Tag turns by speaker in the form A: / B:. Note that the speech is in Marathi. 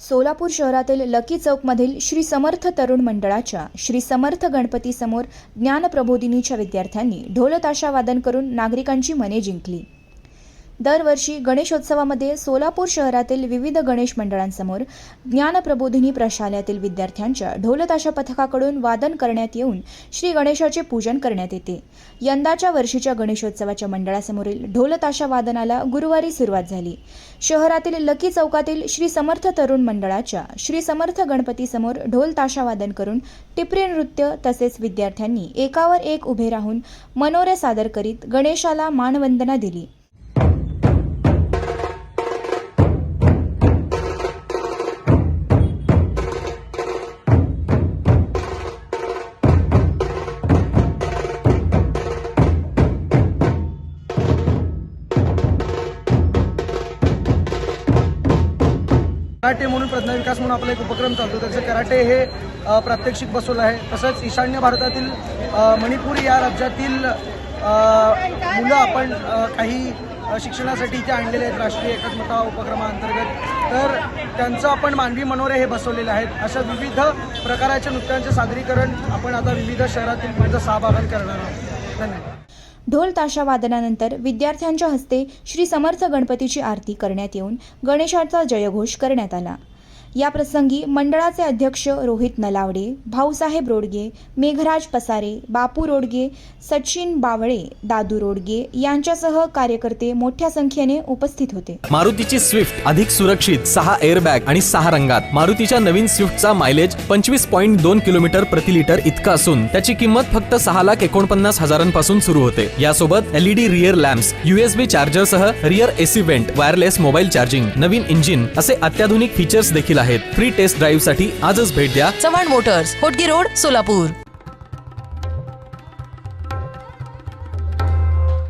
A: सोलापूर शहरातील लकी चौकमधील श्री समर्थ तरुण मंडळाच्या श्री समर्थ गणपतीसमोर ज्ञानप्रबोधिनीच्या विद्यार्थ्यांनी ढोलताशा वादन करून नागरिकांची मने जिंकली. दरवर्षी गणेशोत्सवामध्ये सोलापूर शहरातील विविध गणेश मंडळांसमोर ज्ञानप्रबोधिनी प्रशाल्यातील विद्यार्थ्यांच्या ढोलताशा पथकाकडून वादन करण्यात येऊन श्री गणेशाचे पूजन करण्यात येते. यंदाच्या वर्षीच्या गणेशोत्सवाच्या मंडळासमोरील ढोलताशा वादनाला गुरुवारी सुरुवात झाली. शहरातील लकी चौकातील श्री समर्थ तरुण मंडळाच्या श्री समर्थ गणपतीसमोर ढोलताशा वादन करून टिपरी नृत्य तसेच विद्यार्थ्यांनी एकावर एक उभे राहून मनोरे सादर करीत गणेशाला मानवंदना दिली.
B: कराटे म्हणून प्रज्ञा विकास म्हणून आपला एक उपक्रम चालतो. त्याचं कराटे हे प्रात्यक्षिक बसवलं आहे. तसंच ईशान्य भारतातील मणिपूर या राज्यातील मुलं आपण काही शिक्षणासाठी इथे आणलेले आहेत. राष्ट्रीय एकात्मता उपक्रमाअंतर्गत. तर त्यांचं आपण मानवी मनोरे हे बसवलेले आहेत अशा विविध प्रकाराच्या नृत्यांचे सादरीकरण आपण आता विविध शहरातील विविध सहभागात करणार आहोत. धन्यवाद.
A: ढोल ताशा वादनानंतर विद्यार्थ्यांच्या हस्ते श्री समर्थ गणपतीची आरती करण्यात येऊन गणेशाचा जयघोष करण्यात आला. या प्रसंगी मंडळाचे अध्यक्ष रोहित नलावडे भाऊसाहेब रोडगे मेघराज पसारे बापू रोडगे सचिन बावळे दादू रोडगे यांच्यासह कार्यकर्ते मोठ्या संख्येने उपस्थित होते.
C: मारुतीची स्विफ्ट अधिक सुरक्षित सहा एअरबॅग आणि सहा रंगात. मारुतीच्या नवीन स्विफ्टचा मायलेज पंचवीस पॉईंट दोन किलोमीटर प्रति लिटर इतका असून त्याची किंमत फक्त सहा लाख एकोणपन्नास हजारांपासून सुरू होते. यासोबत LED rear lamps USB चार्जरसह rear AC vent wireless mobile charging नवीन इंजिन असे अत्याधुनिक फीचर्स देखील देखील आहेत. फ्री टेस्ट ड्राईव्हसाठी आजच भेट द्या.
D: Chavan motors Hotgi road Solapur.